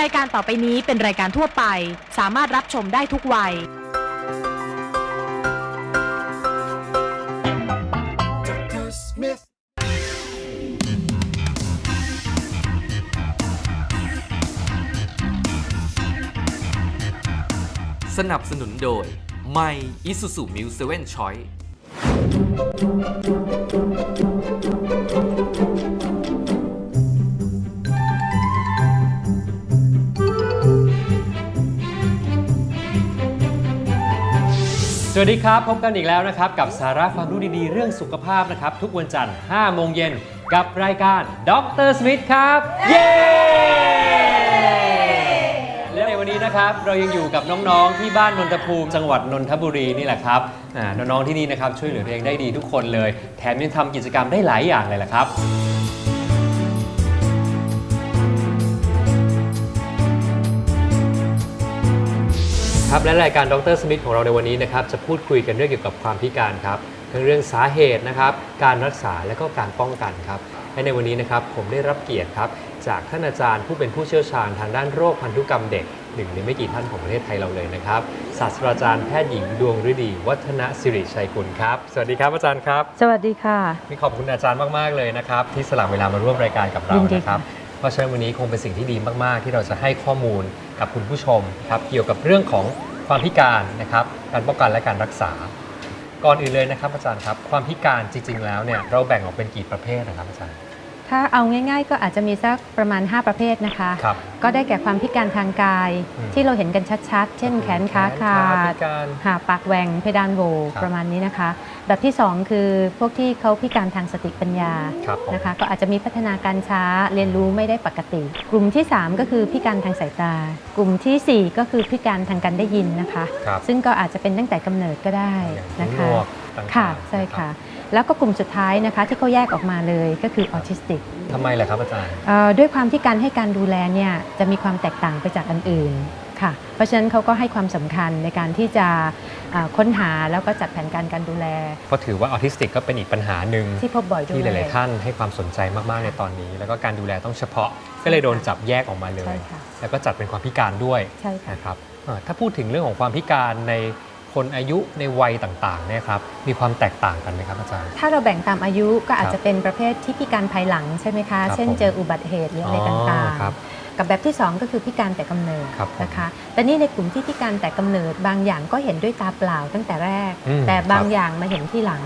รายการต่อไปนี้เป็นรายการทั่วไป สามารถรับชมได้ทุกวัย Dr. Smith. สนับสนุนโดยใหม่ Isuzu Mu 7 Choice วัสดีครับ พบกันอีกแล้วนะครับ กับสาระความรู้ดีๆ เรื่องสุขภาพนะครับ ทุกวันจันทร์5โมงเย็นกับรายการดรสมิธครับ เย้และในวันนี้นะครับเรายังอยู่กับน้องๆที่บ้านนนทภูมิจังหวัดนนทบุรีนี่แหละครับอ่าน้องๆที่นี่นะครับช่วยเหลือตัวเองได้ดีทุกคนเลย แถมยังทำกิจกรรมได้หลายอย่างเลยล่ะครับ ครับและรายการดรสมิธของเราในวันนี้นะครับจะพูดคุยกันเรื่องเกี่ยวกับความพิการครับทั้งเรื่องสาเหตุนะครับการรักษาและก็การป้องกันครับและในวันนี้นะครับผมได้รับเกียรติครับจากท่านอาจารย์ผู้เป็นผู้เชี่ยวชาญทางด้านโรคพันธุกรรมเด็กหนึ่งในไม่กี่ท่านของประเทศไทยเราเลยนะครับศาสตราจารย์แพทย์หญิงดวงฤดี วัฒนสิริชัยกุลครับ สวัสดีครับอาจารย์ครับสวัสดีค่ะมีขอบคุณอาจารย์มากๆเลยนะครับที่สละเวลามาร่วมรายการกับเรายินดีนะครับค่ะเพราะฉะนั้นวันนี้คงเป็นสิ่งที่ดีมากๆ ที่เราจะให้ข้อมูล กับคุณผู้ชมครับเกี่ยวกับเรื่องของความพิการนะครับการป้องกันและการรักษา ก่อนอื่นเลยนะครับอาจารย์ครับความพิการจริง ๆ แล้วเนี่ยเราแบ่งออกเป็นกี่ประเภทนะครับอาจารย์ ถ้าเอาง่าย ๆ ก็อาจจะมีสักประมาณ 5 ประเภทนะคะ ครับก็ได้แก่ความพิการทางกายอืม ที่เราเห็นกันชัดๆ เช่นแขนขาขาพิดการ หาปากแหว่งเพดานโหวครับประมาณนี้นะคะ แบบที่ 2 คือพวกที่เขาพิการทางสติปัญญาครับผม นะคะก็อาจจะมีพัฒนาการช้าเรียนรู้ไม่ได้ปกติ กลุ่มที่ 3 ก็คือพิการทางสายตา กลุ่มทีสี่4 ก็คือพิการทางการได้ยินนะคะ ครับซึ่งก็อาจจะเป็นตั้งแต่กำเนิดก็ได้อย่างนะหูหนคะ วกต่างๆค่ะใช่นรับค่ะ แล้วก็กลุ่มสุดท้ายนะคะที่เขาแยกออกมาเลยก็คือออทิสติก ทำไมล่ะครับอาจารย์ เอ่อด้วยความที่การให้การดูแลเนี่ยจะมีความแตกต่างไปจากอันอื่น ค่ะ เพราะฉะนั้นเขาก็ให้ความสำคัญในการที่จะเอ่อค้นหาแล้วก็จัดแผนการการดูแลก็ถือว่าออทิสติกก็เป็นอีกปัญหาหนึ่งที่พบบ่อยด้วย ที่หลาย ๆ ท่านให้ความสนใจมาก ๆ ในตอนนี้ แล้วก็การดูแลต้องเฉพาะก็เลยโดนจับแยกออกมาเลใช่ย ค่ะ แล้วก็จัดเป็นความพิการด้วยใช่ค่ะ นะครับเอ่อถ้าพูดถึงเรื่องของความพิการในคนอายุในวัยต่าง ๆ เนี่ยครับมีความแตกต่างกันไหมครับอาจารย์ ถ้าเราแบ่งตามอายุก็อาจครับจะเป็นประเภทที่พิการภายหลังใช่ไหมคะ ครับเช่นผมเจออุบัติเหตุหรืออะไรต่างอ๋อครับ ๆ กับแบบที่ 2 ก็คือพิการแต่กำเนิดครับผมนะคะ แต่นี่ในกลุ่มที่พิการแต่กำเนิด บางอย่างก็เห็นด้วยตาเปล่าตั้งแต่แรก อืมแต่บางครับ อย่างมาเห็นที่หลัง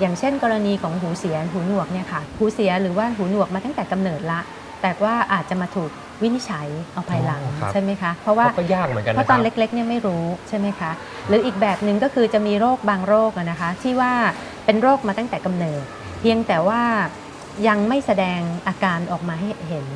อย่างเช่น กรณีของหูเสียหูหนวกเนี่ยค่ะหูเสียหรือว่าหูหนวกมาตั้งแต่กำเนิดละ แต่ว่าอาจจะมาถูกวินิจฉัยเอาภายหลังอ๋อครับ ใช่ไหมคะเพราะว่า ก็ยากเหมือนกันเพนะราะคตรัอนเล็กๆเนี่ยไม่รู้ใช่ไหมคะ หรืออีกแบบหนึ่งก็คือจะมีโรคบางโรคอะนะคะ ที่ว่าเป็นโรคมาตั้งแต่กำเนิด เพียงแต่ว่ายังไม่แสดงอาการออกมาให้เห็น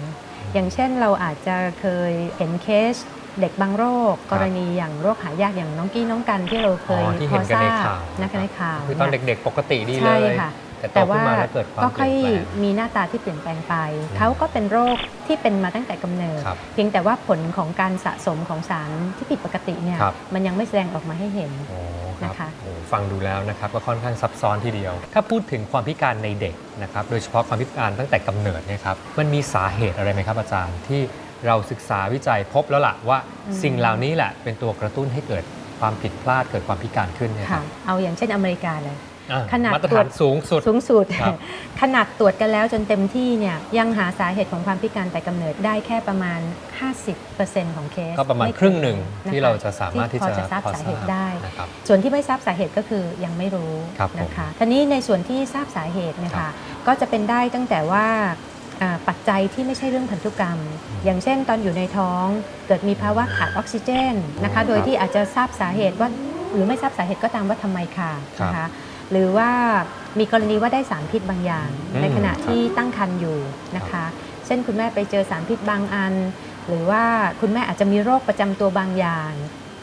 อย่างเช่นเราอาจจะเคยเห็นเคสเด็กบางโรค กรณีอย่างโรคหายากอย่างน้องกี้น้องกันที่เราเคยอ๋อที่พเห็อนกันทราในบข่าวนะคะในข่าวคือตอนเนี่ยเด็กๆ ปกติดีเลใช่ยค่ะแต่โตแต่ขึ้ว่านมาแล้วเกิดความก็เปค่ลี่อยยนแปลงมีหน้าตาที่เปลี่ยนแปลงไปอืมเขาก็เป็นโรคที่เป็นมาตั้งแต่กำเนิดครับเพียงแต่ว่าผลของการสะสมของสารที่ผิดปกติเนี่ยครับมันยังไม่แสดงออกมาให้เห็นโอ้ครับนะคะโอ้ ฟังดูแล้วนะครับก็ค่อนข้างซับซ้อนทีเดียว ถ้าพูดถึงความพิการในเด็กนะครับโดยเฉพาะความพิการตั้งแต่กำเนิดเนี่ยครับมันมีสาเหตุอะไรไหมครับอาจารย์ที่เราศึกษาวิจัยพบแล้วล่ะว่าอืมสิ่งเหล่านี้แหละเป็นตัวกระตุ้นให้เกิดความผิดพลาดเกิดความพิการขึ้นเนี่ยคค่ะรับเอาอย่างเช่นอเมริกาเลย อะขนาดมาตรฐานสูงสุด สูงสุด ครับ ขนาดตรวจกันแล้วจนเต็มที่เนี่ยยังหาสาเหตุของความพิการแต่กำเนิดได้แค่ประมาณ 50%ของเคสก็ประมาณไเนครึ่งหนึ่งนคที่เราจะสามารถที่พอจะจะทราบพอสาเหตุได้ นะครับ ส่วนที่ไม่ทราบสาเหตุก็คือยังไม่รู้ครับผมนะคะทีนี้ในส่วนที่ทราบสาเหตุเนยครัคะบก็จะเป็นได้ตั้งแต่ว่าอ่าปัจจัยที่ไม่ใช่เรื่องพันธุกรรม อย่างเช่นตอนอยู่ในท้องเกิดมีภาวะขาดออกซิเจนนะคะอ๋อโดยครับที่อาจจะทราบสาเหตุว่าหรือไม่ทราบสาเหตุก็ตามว่าทำไมขาดนะครัคะ บ หรือว่ามีกรณีว่าได้สารพิษบางอย่าง อืมในขณะครับที่ตั้งครรภ์อยู่นะคะ เช่นคุณแม่ไปเจอสารพิษบางอัน หรือว่าคุณแม่อาจจะมีโรคประจำตัวบางอย่าง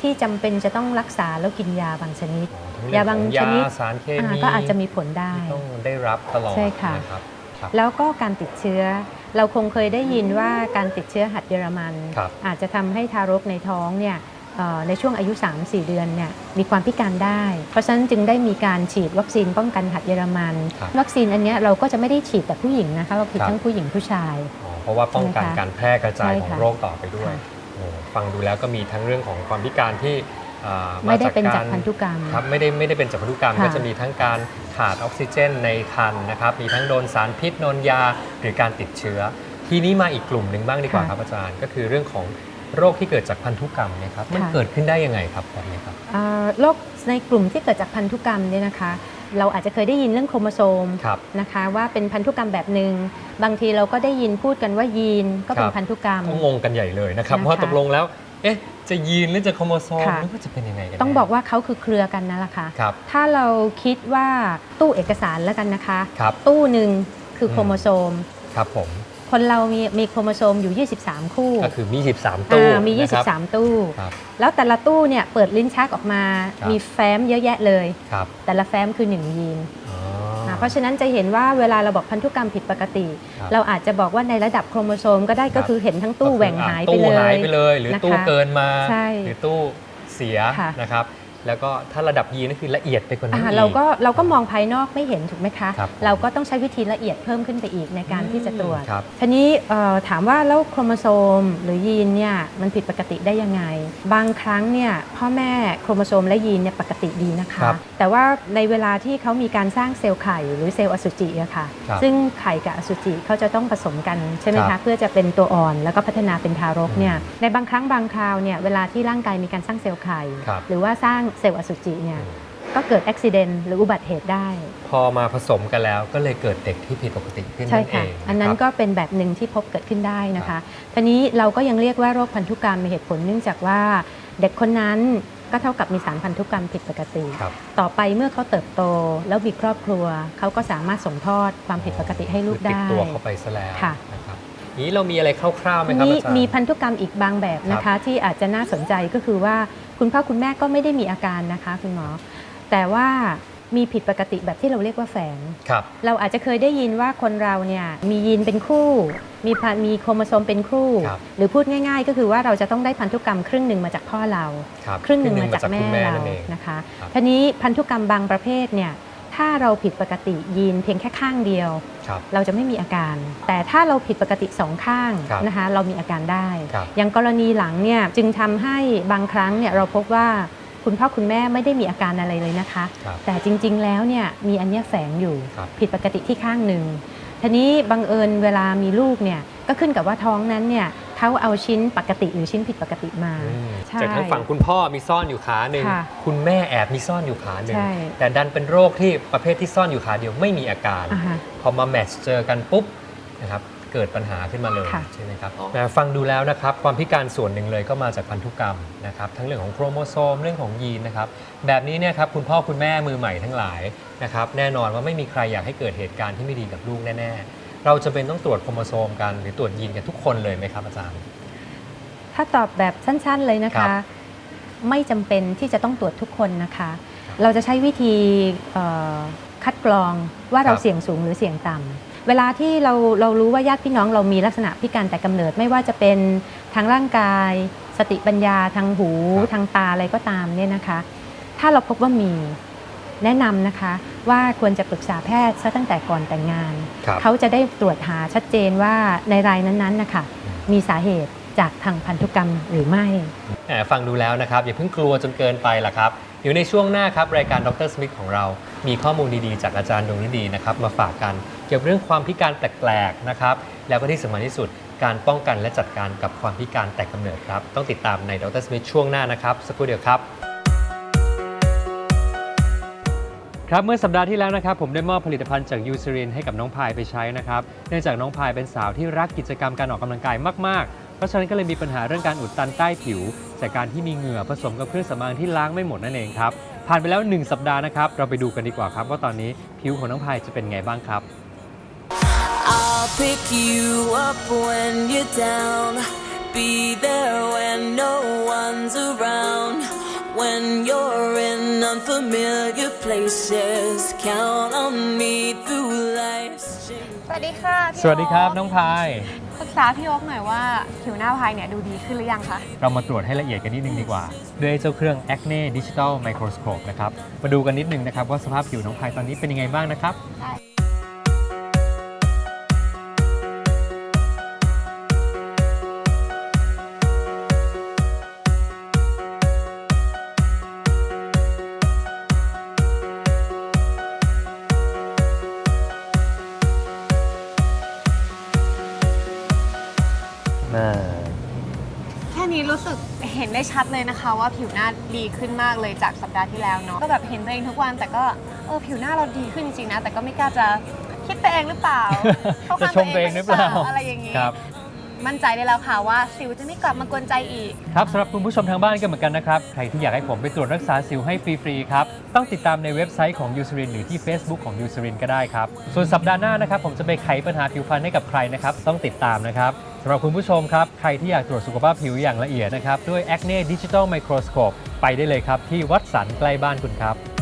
ที่จำเป็นจะต้องรักษาแล้วกินยาบางชนิด อ๋อทั้งยาบางเรื่องชของนิด ยาสารเคอ่ามีก็อาจจะมีผลได้ ที่ต้องได้รับตลอดใช่ค่ะ นะครับครับ แล้วก็การติดเชื้อ เราคงเคยได้ยินว่าการติดเชื้อหัดเยอรมัน ครับอาจจะทำให้ทารกในท้องเนี่ยเอ่อ ในช่วงอายุ 3-4 เดือนเนี่ยมีความพิการได้ เพราะฉะนั้นจึงได้มีการฉีดวัคซีนป้องกันหัดเยอรมัน ครับวัคซีนอันเนี้ยเราก็จะไม่ได้ฉีดแต่ผู้หญิงนะคะเราฉีดครับ ทั้งผู้หญิงผู้ชาย อ๋อเพราะว่าป้องกันใช่ค่ะการแพร่กระจายใช่ของค่ะโรคต่อไปด้วยค่ะ โอ้ฟังดูแล้วก็มีทั้งเรื่องของความพิการที่อ่าไม่ได้เป็นรจากพันธุกรรม ครับไม่ได้ไม่ได้เป็นจากพันธุกรรมค่ะก็จะมีทั้งการขาดออกซิเจนในคันนะครับ มีทั้งโดนสารพิษโดนยาหรือการติดเชื้อ ทีนี้มาอีกกลุ่มหนึ่งบ้างดีกว่าครับอาจารย์ ก็คือเรื่องของ โรคที่เกิดจากพันธุกรรมเนะครับมันเกิดขึ้นได้ยังไงครับแบบนี้ครับอ่าโรคในกลุ่มที่เกิดจากพันธุกรรมเนี่ยนะคะ เราอาจจะเคยได้ยินเรื่องโครโมโซมครับนะคะว่าเป็นพันธุกรรมแบบหนึ่งบางทีเราก็ได้ยินพูดกันว่ายีนก็เป็คนรับพันธุกรรมก็งงกันใหญ่เลยนะครับนะคะว่าตกลงแล้วเอ๊ะจะยีนหรือจะโครโมโซมค่ะหรือว่าจะเป็นยังไงกันต้องแน่บอกว่าเขาคือเครือกันนั่นแหละค่ะครับถ้าเราคิดว่าตู้เอกสารแล้วกันนะคะครับตู้หนึ่งคือมโครโมโซมครับผม คนเรามีมีโครโมโซมอยู่ 23 คู่ก็คือมี13ตู้อ่ามี นะครับ 23 ตู้ ครับแล้วแต่ละตู้เนี่ยเปิดลิ้นชักออกมาครับ มีแฟ้มเยอะแยะเลย ครับแต่ละแฟ้มคือ 1 ยีนอ๋ออ่าเพราะฉะนั้นจะเห็นว่าเวลาเราบอกพันธุกรรมผิดปกติ ครับเราอาจจะบอกว่าในระดับโครโมโซมก็ได้ครัก็บคือเห็นทั้งตู้ก็คือแหว่งหายไปตู้เลยหายไปเลย หรือนะคะตู้เกินมา ใช่หรือตู้เสียค่ะ นะครับ แล้วก็ถ้าระดับยีนก็คือละเอียดไปกว่านั้นอ่าอีกเราก็เราก็มองภายนอกไม่เห็นถูกไหมคะ ครับเราก็ต้องใช้วิธีละเอียดเพิ่มขึ้นไปอีกในการที่จะตรวจครับทีนี้เอ่อถามว่าแล้วโครโมโซมหรือยีนเนี่ยมันผิดปกติได้ยังไง บางครั้งเนี่ยพ่อแม่โครโมโซมและยีนเนี่ยปกติดีนะคะ ครับแต่ว่าในเวลาที่เขามีการสร้างเซลล์ไข่หรือเซลล์อสุจิอะค่ะ ครับซึ่งไข่กับอสุจิเขาจะต้องผสมกันใช่ไหมครัคะ บ เพื่อจะเป็นตัวอ่อนแล้วก็พัฒนาเป็นทารกอืมเนี่ยในบางครั้งบางคราวเนี่ยเวลาที่ร่างกายมีการสร้างเซลล์ไข่ ครับ หรือว่าสร้างเซลล์อสุจิเนี่ยก็เกิดอุบิเหตุหรืออุบัติเหตุได้ พอมาผสมกันแล้วก็เลยเกิดเด็กที่ผิดปกติขึ้นใช่นั่นเอค่ะงอันนั้นครับก็เป็นแบบหนึ่งที่พบเกิดขึ้นได้นะคะทีนี้เราก็ยังเรียกว่าโรคพันธุกรรมมีเหตุผลเนื่องจากว่าเด็กคนนั้นก็เท่ากับมีสารพันธุกรรมผิดปกติครับต่อไปเมื่อเขาเติบโตแล้วมีครอบครัว เขาก็สามารถส่งทอดความผิดปกติให้ลูกติได้ดตัวเข้าไปซะแล้วค่ะนะครับนี้เรามีอะไรคร่าวๆไหมครับมีอาจารย์มีพันธุกรรมอีกบางแบบนะคะ ที่อาจจะน่าสนใจก็คือว่า คุณพ่อคุณแม่ก็ไม่ได้มีอาการนะคะคุณหมอ แต่ว่ามีผิดปกติแบบที่เราเรียกว่าแฝง ครับ เราอาจจะเคยได้ยินว่าคนเราเนี่ยมียีนเป็นคู่ มีพันมีโครโมโซมเป็นคู่ ครับ หรือพูดง่าย ๆ ก็คือว่าเราจะต้องได้พันธุกรรมครึ่งหนึ่งมาจากพ่อเรา ครับครึ่งหนึ่งมาจากแม่คุณเรานั่นเอง นะคะครับ ทีนี้พันธุกรรมบางประเภทเนี่ย ถ้าเราผิดปกติยีนเพียงแค่ข้างเดียว ครับ เราจะไม่มีอาการ แต่ถ้าเราผิดปกติสองข้างครับนะคะเรามีอาการได้ ครับ อย่างกรณีหลังเนี่ยจึงทำให้บางครั้งเนี่ยเราพบว่าคุณพ่อคุณแม่ไม่ได้มีอาการอะไรเลยนะคะ ครับ แต่จริงๆ แล้วเนี่ยมีอันเนี้ยแฝงอยู่ครับผิดปกติที่ข้างหนึ่งทีนี้บังเอิญเวลามีลูกเนี่ยก็ขึ้นกับว่าท้องนั้นเนี่ย เขาเอาชิ้นปกติหรือชิ้นผิดปกติมาอืมใช่ จากทางฝั่งคุณพ่อมีซ่อนอยู่ขาหนึ่งค่ะคุณแม่แอบมีซ่อนอยู่ขาหนึ่งใช่แต่ดันเป็นโรคที่ประเภทที่ซ่อนอยู่ขาเดียวไม่มีอาการ อ่าฮะพอมาแมทช์เจอกันปุ๊บนะครับเกิดปัญหาขึ้นมาเลยค่ะ ใช่ไหมครับอ๋อแต่ฟังดูแล้วนะครับความพิการส่วนหนึ่งเลยก็มาจากพันธุกรรมนะครับทั้งเรื่องของโครโมโซมเรื่องของยีนนะครับแบบนี้เนี่ยครับคุณพ่อคุณแม่มือใหม่ทั้งหลายนะครับแน่นอนว่าไม่มีใครอยากให้เกิดเหตุการณ์ที่ไม่ดีกับลูกแน่ๆ เราจะเป็นต้องตรวจโครโมโซมกันหรือตรวจยีนกันทุกคนเลยไหมครับอาจารย์ ถ้าตอบแบบสั้นๆเลยนะครัคะ บ ไม่จำเป็นที่จะต้องตรวจทุกคนนะคะครับเราจะใช้วิธีเอ่อคัดกรองว่าเราครับ เสี่ยงสูงหรือเสี่ยงต่ำเวลาที่เราเรารู้ว่าญาติพี่น้องเรามีลักษณะพิการแต่กำเนิดไม่ว่าจะเป็นทางร่างกาย สติปัญญาทางหูครับทางตาอะไรก็ตามเนี่ยนะคะ ถ้าเราพบว่ามี แนะนำนะคะว่าควรจะปรึกษาแพทย์ซะตั้งแต่ก่อนแต่งงาน ครับเขาจะได้ตรวจหาชัดเจนว่าในรายนั้นๆนะคะมีสาเหตุจากทางพันธุกรรมหรือไม่ แหมฟังดูแล้วนะครับ อย่าเพิ่งกลัวจนเกินไปล่ะครับ เดี๋ยวในช่วงหน้าครับ รายการดรสมิธของเรา มีข้อมูลดีๆ จากอาจารย์ดวงฤดีนะครับ มาฝากกัน เกี่ยวกับเรื่องความพิการแปลกๆนะครับ แล้วก็ที่สำคัญที่สุดการป้องกันและจัดการกับความพิการแต่กำเนิดครับ ต้องติดตามในดรสมิธช่วงหน้านะครับ สักครู่เดียวครับ ครับเมื่อสัปดาห์ที่แล้วนะครับผมได้มอบผลิตภัณฑ์จากยูซ r รินให้กับน้องพายไปใช้นะครับเนื่องจากน้องพายเป็นสาวที่รักกิจกรรมการออกกำลังกายมากๆ เพราะฉะนั้นก็เลยมีปัญหาเรื่องการอุดตันใต้ผิว จากการที่มีเหงื่อผสมกับเครื่องสำอางที่ล้างไม่หมดนั่นเองครับผ่านไปแล้ว 1 สัปดาห์นะครับเราไปดูกันดีกว่าครับ ว่าตอนนี้ผิวของน้องพายจะเป็นไงบ้างครับ I'll pick you up when you're down. Be there when no one's around. When you're unfamiliar places, count on me through life's change. สวัสดีค่ะพี่สวัสดีครับโอ๊คน้องพาย ปรึกษาพี่โอ๊คหน่อยว่าผิวหน้าพายเนี่ยดูดีขึ้นหรือยังคะ เรามาตรวจให้ละเอียดกันนิดนึงดีกว่า ด้วยเจ้าเครื่อง Acne Digital Microscope นะครับ มาดูกันนิดนึงนะครับว่าสภาพผิวน้องพายตอนนี้เป็นยังไงบ้างนะครับ อ่าแค่นี้รู้สึกเห็นได้ชัดเลยนะคะ ว่าผิวหน้าดีขึ้นมากเลยจากสัปดาห์ที่แล้วเนาะก็แบบเห็นตัวเองทุกวันแต่ก็เออผิวหน้าเราดีขึ้นจริงๆนะ แต่ก็ไม่กล้าจะคิดไปเองหรือเปล่าเข้าจะข้างชมตัวเองหรือเปล่าอะไรอย่างนี้ ครับ มั่นใจได้แล้วค่ะว่าสิวจะไม่กลับมากวนใจอีก ครับสำหรับคุณผู้ชมทางบ้านก็เหมือนกันนะครับ ใครที่อยากให้ผมไปตรวจรักษาสิวให้ฟรีๆครับ ต้องติดตามในเว็บไซต์ของยูซ r รินหรือที่ Facebook ของยูซ r รินก็ได้ครับ ส่วนสัปดาห์หน้านะครับ ผมจะไปไขปัญหาผิวพรรณให้กับใครนะครับ ต้องติดตามนะครับ สำหรับคุณผู้ชมครับ ใครที่อยากตรวจสุขภาพผิวอย่างละเอียดนะครับ ด้วย Acne Digital Microscope ไปได้เลยครับ ที่วัดสันใกล้บ้านคุณครับ